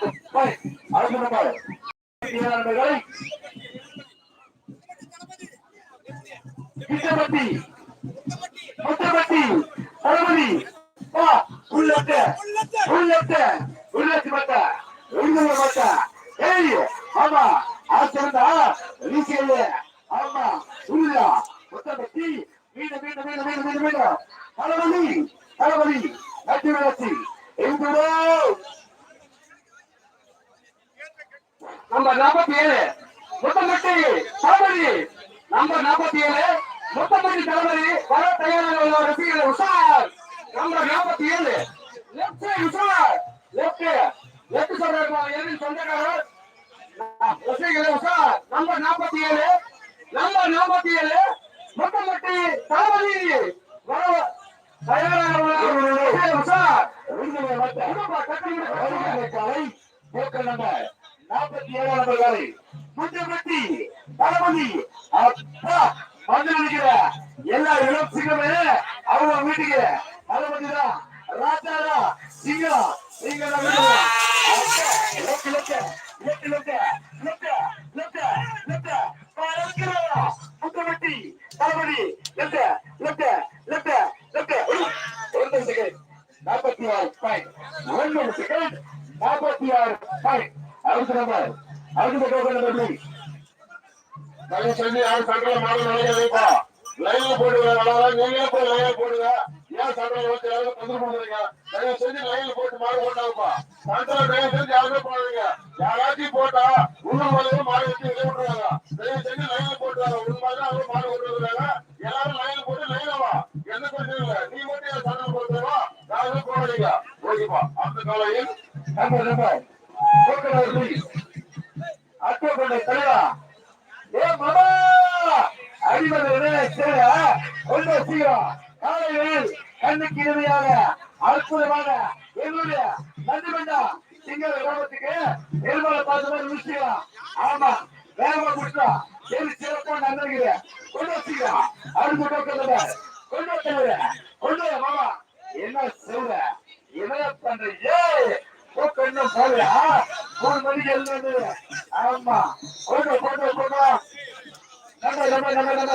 இருபத்தி ரெண்டு பாயிண்ட் முத்தப்பட்டி தளபதி உள்ளத்த உள்ளத்த மத்த உள்ள மத்த ஏய் ஆமா ஆச்சரந்தா வீசியல்ல ஆமா உள்ள முத்தப்பட்டி மீட மீட மீட மீட மீட மீட தளபதி தளபதி நட்டி வளர்ச்சி எங்கூடோ நம்பர் நாற்பத்தி ஏழு முத்தம்பட்டி தளபதி நம்பர் நாற்பத்தி ஏழு முத்தம்பட்டி தளபதி வர தயாராக ரசிகர்கள் உஷார். நம்பர் நாற்பத்தி ஏழு லெப்ட் உஷார். லெப்ட் லெப்ட் சொல்றாரு எதில் சொந்தக்காரர் ரசிகர்கள் உஷார். நம்பர் நாற்பத்தி ஏழு நம்பர் நாற்பத்தி ஏழு முத்தம்பட்டி தளபதி. வர தயாராக உஷார். காலை போக்க நம்பர் நாற்பத்தி ஏழாம் நம்பர் காலை முத்தம்பட்டி தளபதி அப்பா வந்து நினைக்கிற எல்லா இளம் சிங்கமே அவங்க வீட்டுக்கு தளபதி தான் ராஜா தான் சிங்கம். பறக்கிறதா? முத்தம்பட்டி தளபதி லெஃப்ட், லெஃப்ட், லெஃப்ட், லெஃப்ட். ஒரு செகண்ட் நாற்பத்தி ஆறு பாயிண்ட் ஒன்று செகண்ட் நாற்பத்தி ஆறு பாயிண்ட் அடுத்த நம்பர் அடுத்த டோக்கன் நம்பர் ப்ளீஸ் தயவு செஞ்சு யாரும் சண்டை மாடு நினைக்கிறீங்கப்பா லைன்ல போடுங்க நல்லா நீங்களே போய் லைன்ல போடுங்க. ஏன் சண்டை வச்சு யாரும் தொந்தரவு பண்ணுறீங்க தயவு செஞ்சு லைன்ல போட்டு மாடு போட்டாங்கப்பா சண்டை தயவு செஞ்சு யாருமே போடுறீங்க யாராச்சும் போட்டா உள்ளூர் வலையும் மாடு வச்சு வெளியே விட்டுருவாங்க தயவு செஞ்சு லைன்ல போட்டுவாங்க உங்க மாதிரி அவங்க மாடு விட்டுருக்காங்க எல்லாரும் லைன்ல போட்டு லைன்ல வா. எந்த பிரச்சனையும் இல்லை. நீ மட்டும் என் சண்டை போடுறா யாருமே போடாதீங்க. ஓகேப்பா. அந்த காலையில் number number token number please Atto கொண்ட தலைவா ஏ மாமா அடிமலை சேர கொண்டு காலையில் கண்ணுக்கு இனிமையாக அற்புதமாக எங்களுடைய நந்திமண்டா சிங்கள கிராமத்துக்கு நிர்மல பார்த்து மாதிரி முடிச்சுக்கலாம் ஆமா வேகமா முடிச்சா சரி சிறப்பா நன்றிக்கிறேன் கொண்டு வச்சுக்கலாம் அடுத்த பக்கத்துல கொண்டு வச்சுக்கிற கொண்டு வா மாமா. என்ன சொல்ற என்ன பண்றீங்க இன்னும் போகலையா மூணு மணிக்கு ஆமா கொண்டு கொண்டு கொண்டு நம்ம நம்ம நம்ம நம்ம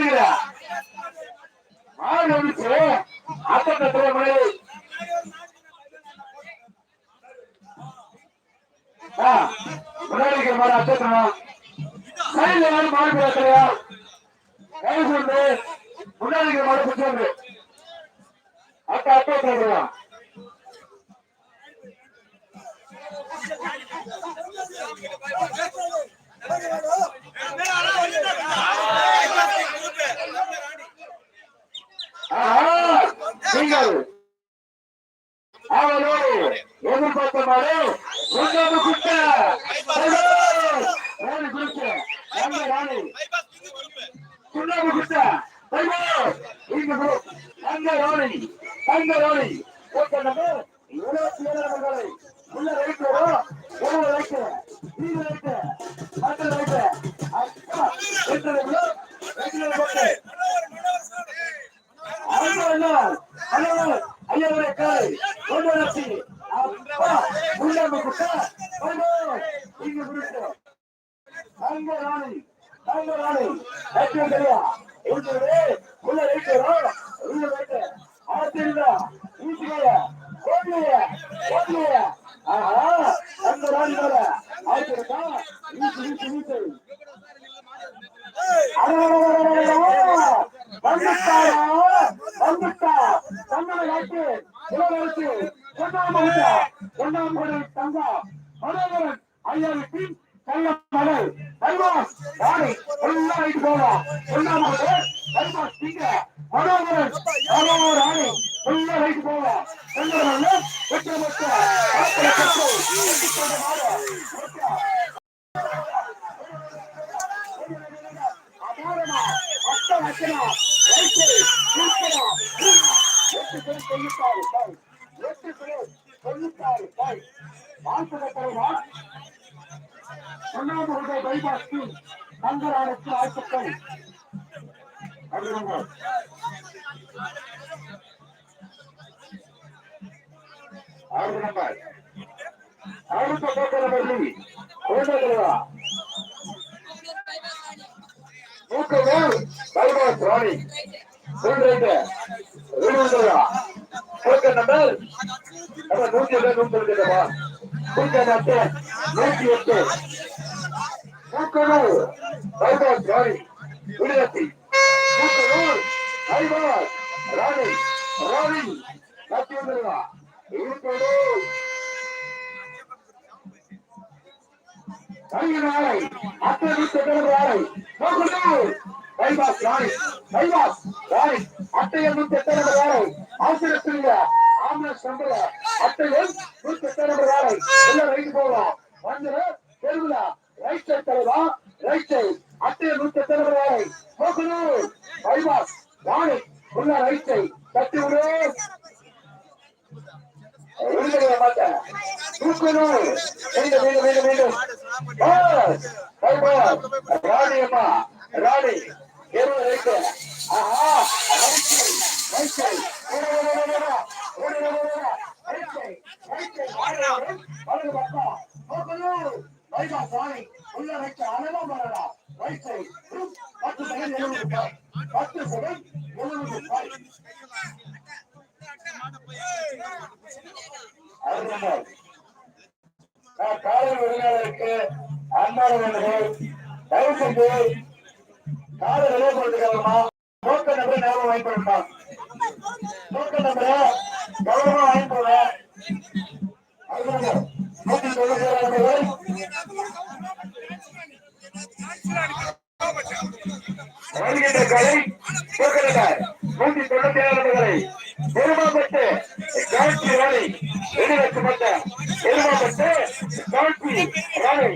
என்ன பண்ணுகிற மாறு வந்துச்சு அத்தனை தலைமுறை ஆ, முன்னாடி இருக்கிற மாதிரி அத்தனை சைடுல யாரும் மாறு பேசலையா கை சொல்லு முன்னாடி இருக்கிற மாதிரி பிடிச்சு அக்கா அக்கா சொல்றான். ஆஹா, நீங்கள் அவளோடு எதிர்பார்த்த மாதிரி உன்னோடு குட்ட ராணி குடிச்ச நம்ம ராணி குட்ட இங்க தங்க ராணி தங்க ராணி இருபத்தி ஏழு நபர்களை உள்ள ஐயாவுடைய காலை கொண்டு வச்சு அப்பா முன்னாடி குட்டா இங்க குடிச்சு தங்க ராணி தங்க ராணி லட்சுமி தெரியா இருக்கிறது உள்ள ரைட் உள்ள ஆஹா ராணி மேல வந்துட்டாரா நாட்டு இளவரசு ஒன்றாம் ஒன்றாம் படை தங்கா மனோகரன் ஐயாவின் கள்ள மகள் பரிமாஸ் வாடி எல்லாம் ரைட் போகலாம் ஒன்றாம் படை பரிமாஸ் திங்க சொன்னாமுகை பைபாஸ் டீம் தங்கரானுக்கு வாழ்த்துக்கள் அபிநந்தன் ஆறு நம்பர் அடுத்த போக்கிற பள்ளி கோண்டா மூக்கவேல் பைபாஸ் ராணி நம்பர். நூத்தி எட்டு நூத்தி நூத்தி எட்டு. மூக்கவேல் பைபாஸ் ராணி விடுதத்தி மூக்கவேல் பைபாஸ் ராணி ராணி நட்டி வந்துடுவா இருக்கோடு கலைஞனாலை அட்டை ஆலை போகணும் பைபாஸ் ராணி பைபாஸ் ராணி அட்டையில் நூத்தி எட்டு வேலை அவசரத்தில் ஆம்புலன்ஸ் நம்பர் அட்டையில் நூத்தி எட்டு வேலை எல்லாம் ரைட்டு போகலாம் வந்து தெருவுல ரைட் சைட் தலைவா ரைட் சைட் அட்டையில் நூத்தி எட்டு வேலை போகணும் பைபாஸ் ராணி உள்ள ரைட் சைட் தட்டி விடு விடுதலை மாட்டேன் தூக்கணும் மீண்டும் மீண்டும் மீண்டும். மீண்டும் பைபாஸ் ராணி. அம்மா ராணி எருவு ஆஹா right side right side right side பக்கம் பைபாஸ் ராணி உள்ள ரைட் அழகா வரலாம் சைட் பத்து செகண்ட் எழுபது ரூபாய் பத்து செகண்ட் எழுபது ரூபாய் காலை விருந்தினருக்கு அன்பான வேண்டுகோள் தயவு செஞ்சு காலை வெளியே போறதுக்காகமா நோக்க நம்பரை ஞாபகம் வாங்கி கொடுப்பா நோக்க நம்பரை வாங்கி அருமையானவர். நூத்தி தொண்ணூத்தி நம்பர் வருகின்ற கலை போக்குவரத்தார் நூத்தி தொண்ணூத்தி ஏழு நபர்களை பெருமாப்பட்டு காட்சி ராணி வெளிவச்சப்பட்ட பெருமாப்பட்டு காட்சி ராணி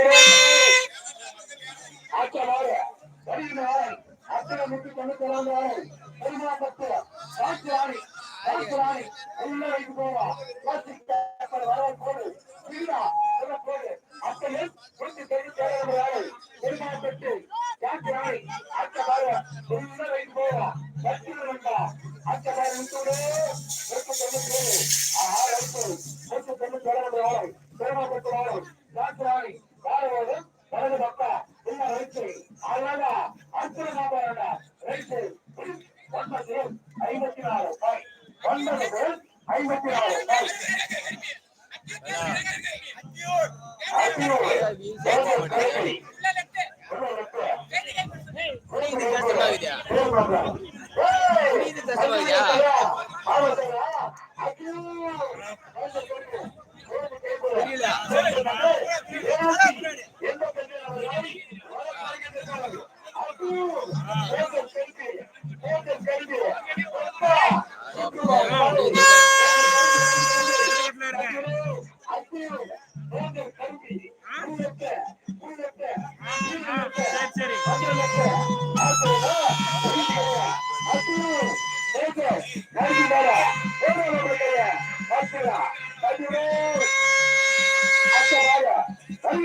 தட்டி விடு ஆச்சமாறு வருகிறார் அத்தனை முட்டு கொண்டு தொடர்ந்தார் பெருமாப்பட்டு காற்று ராணி காற்று ராணி உள்ள வைத்து போவா பிளாஸ்டிக் பேப்பர் வர போடு இல்லா சொல்ல போடு அத்தனை முட்டு கொண்டு தொடர்ந்தார் பெருமாப்பட்டு காற்று ராணி ஆச்சமாறு உள்ள வைத்து போவா கட்டி வந்தா ஆச்சமாறு முட்டோடு முட்டு கொண்டு போடு ஆஹா ரைட்டு முட்டு கொண்டு தொடர்ந்தார் பெருமாப்பட்டு ராணி காற்று ராணி காரோடு வலது பக்கம் உள்ள ரைட்டு அழகா அற்புதமாக வரடா ரைட்டு ஒன்பது ஐம்பத்தி நாலு ரூபாய் ஒன்பது ஐம்பத்தி நாலு ரூபாய் அத்தியூர்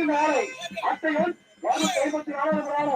பதினாறு அட்டையில் இருநூத்தி ஐம்பத்தி ஏராளமான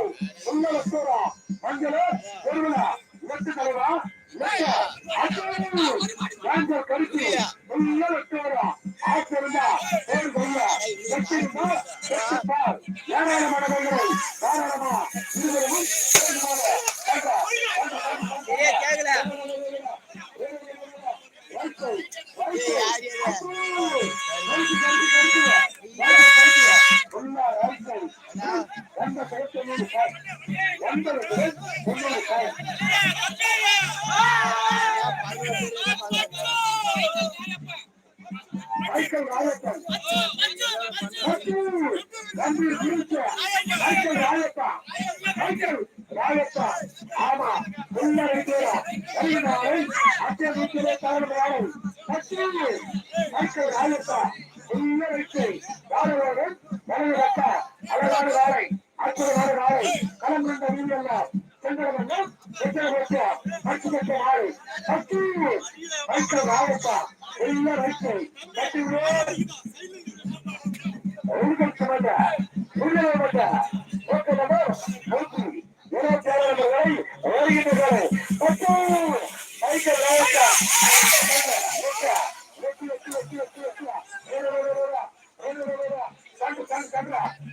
நன்றி குறிச்ச மைக்கேல் ராயப்பா மைக்கேல் ராயப்பா ஆமா உள்ள இருக்கிற கலிநாளை அத்திய வீட்டிலே தலைமையாளை மைக்கேல் ராயப்பா உள்ள வைத்து யாரோடு வலது கட்ட அழகான வாழை அற்புதமான வாழை களம் கண்ட வீரர்கள் சென்றவர்கள் வெற்றி பரிசுத்த வாழை பத்து மைக்கேல் ராயப்பா உள்ள வைத்து கட்டி Yeah.